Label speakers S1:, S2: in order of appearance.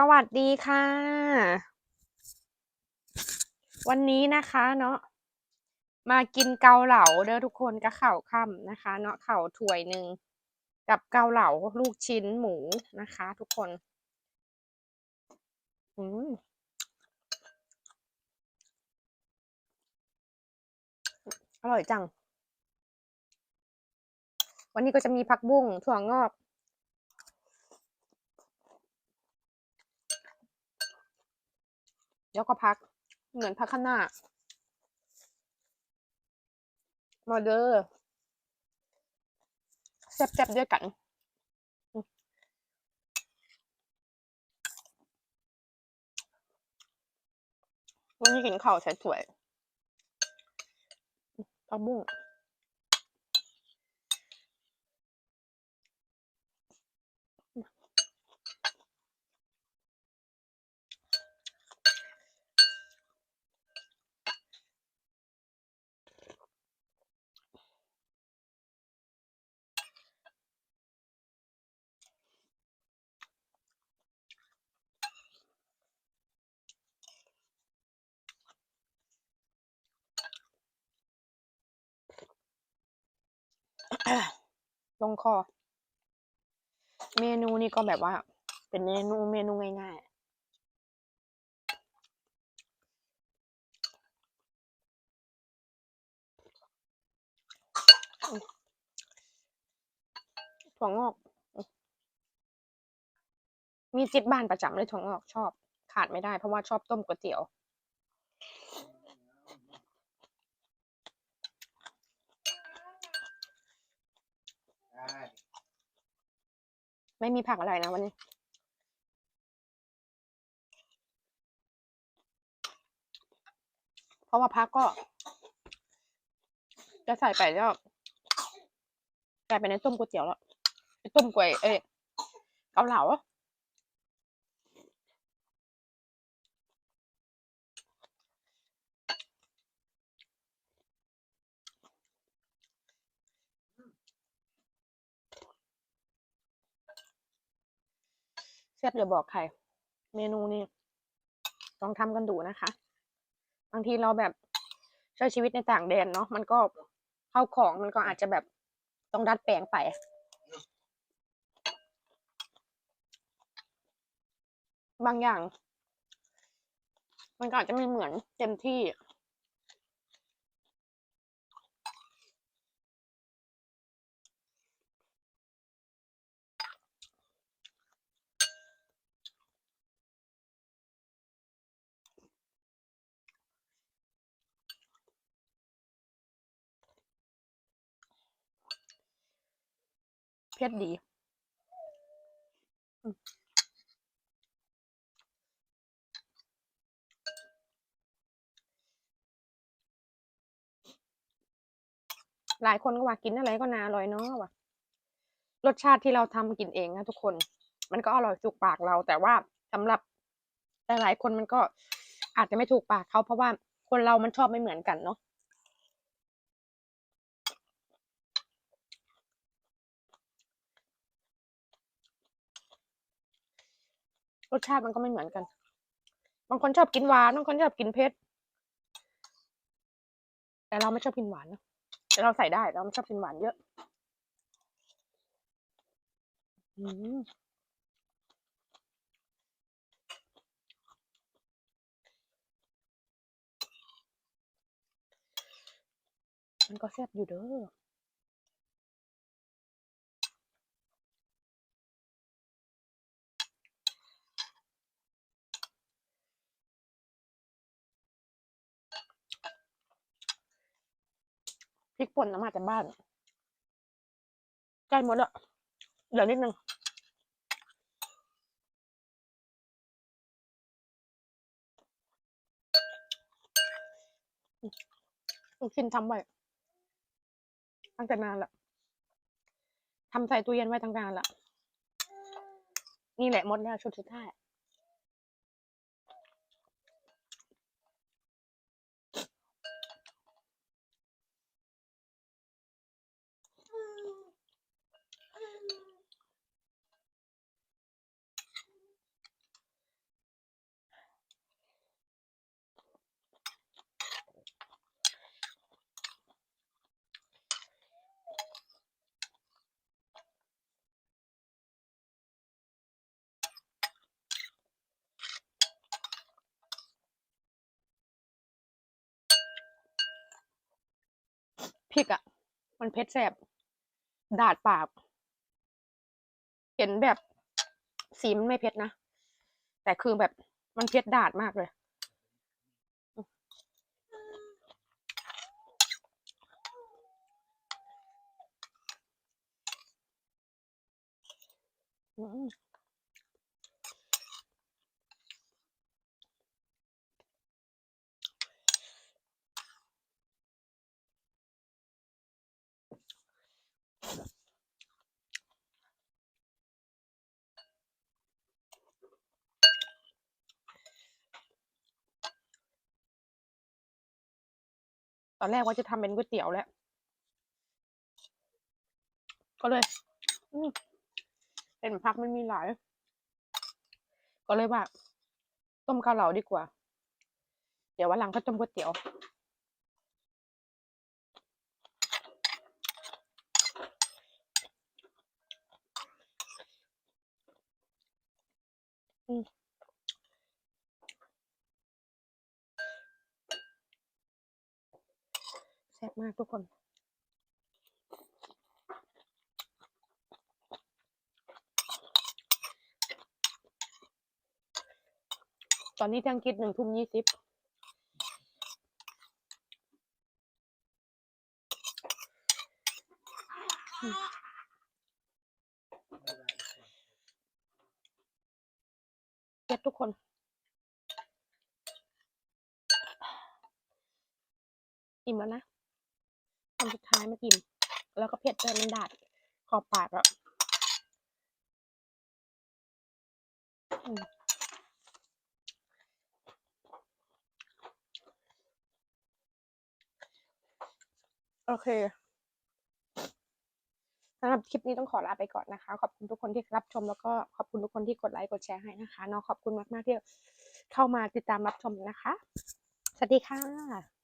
S1: สวัสดีค่ะ วันนี้นะคะเนาะมากินเกาเหลาเด้อทุกคนกับข้าวค่ำนะคะ เนาะข้าวถ้วยหนึ่งกับเกาเหลาลูกชิ้นหมูนะคะ ทุกคนอืมอร่อยจัง วันนี้ก็จะมีผักบุ้งถั่วงอก แล้วก็พัก เหมือนพักข้างหน้า มาเด้อแซ่บๆด้วยกันมวันนี้กินข้าวใช้ถ้วยๆปลาบุ้ง ลงคอ เมนูนี่ก็แบบว่า เป็นเมนูเมนูง่ายๆ ถั่วงอกมมีจิตบ้านประจำเลยถั่วงอกชอบ ขาดไม่ได้เพราะว่าชอบต้มก๋วยเตี๋ยว
S2: ไม่
S1: มีผักอะไรนะวันนี้ เพราะว่าพักก็ จะใส่ไปแล้วใส่ไปในต้มก๋วยเตี๋ยวแล้วต้มก๋วยเอ้ยเกาเหลา ซ่บอย่าบอกใคร เมนูนี้ลองทำกันดูนะคะ บางทีเราแบบใช้ชีวิตในต่างแดนเนาะมันก็เข้าของมันก็อาจจะแบบต้องดัดแปลงไปบางอย่าง มันก็อาจจะไม่เหมือนเต็มที่ เผ็ดดีหลายคนก็ว่ากินอะไรก็น่าอร่อยเนาะว่ะรสชาติที่เราทำกินเองนะทุกคน มันก็อร่อยถูกปากเรา แต่ว่าสำหรับหลายๆคนมันก็อาจจะไม่ถูกปากเขาเพราะว่าคนเรามันชอบไม่เหมือนกันเนาะ รสชาติมันก็ไม่เหมือนกัน บางคนชอบกินหวาน บางคนชอบกินเผ็ด แต่เราไม่ชอบกินหวานนะแต่เราใส่ได้ เราไม่ชอบกินหวานเยอะ อืมมันก็แซ่บอยู่เด้อ พริกป่นน้ำมาจากบ้านใกล้หมดแล้วเหลือนิดนึงลูกชิ้นทำไว้ตั้งแต่นานละทำใส่ตู้เย็นไว้ตั้งนานละนี่แหละหมดแล้วชุดสุดท้าย พ ริกอะ่ะ มันเผ็ดแสบดาดปาก เห็นแบบสีมันไม่เผ็ดนะ แต่คือแบบมันเผ็ดดาดมากเลย ตอนแรกว่าจะทำเป็นก๋วยเตี๋ยวแล้วก็เลยเห็นพักมันมีหลาย ก็เลยว่า ต้มเกาเหลาดีกว่า เดี๋ยววันหลังก็ต้มก๋วยเตี๋ยว อืมแซ่บ มากทุกคน ตอนนี้เที่ยงกินหนึ่งทุ่มยี่สิบเก็บทุกคนอิ่มแล้วนะ คำสุดท้ายมากินแล้วก็เผ็ดเติมมันดาดขอบปากแล้วอืมโอเคสำหรับคลิปนี้ต้องขอลาไปก่อนนะคะ ขอบคุณทุกคนที่รับชมแล้วก็ขอบคุณทุกคนที่กดไลค์กดแชร์ให้นะคะเนาะขอบคุณมากๆที่เข้ามาติดตามรับชมนะคะ สวัสดีค่ะ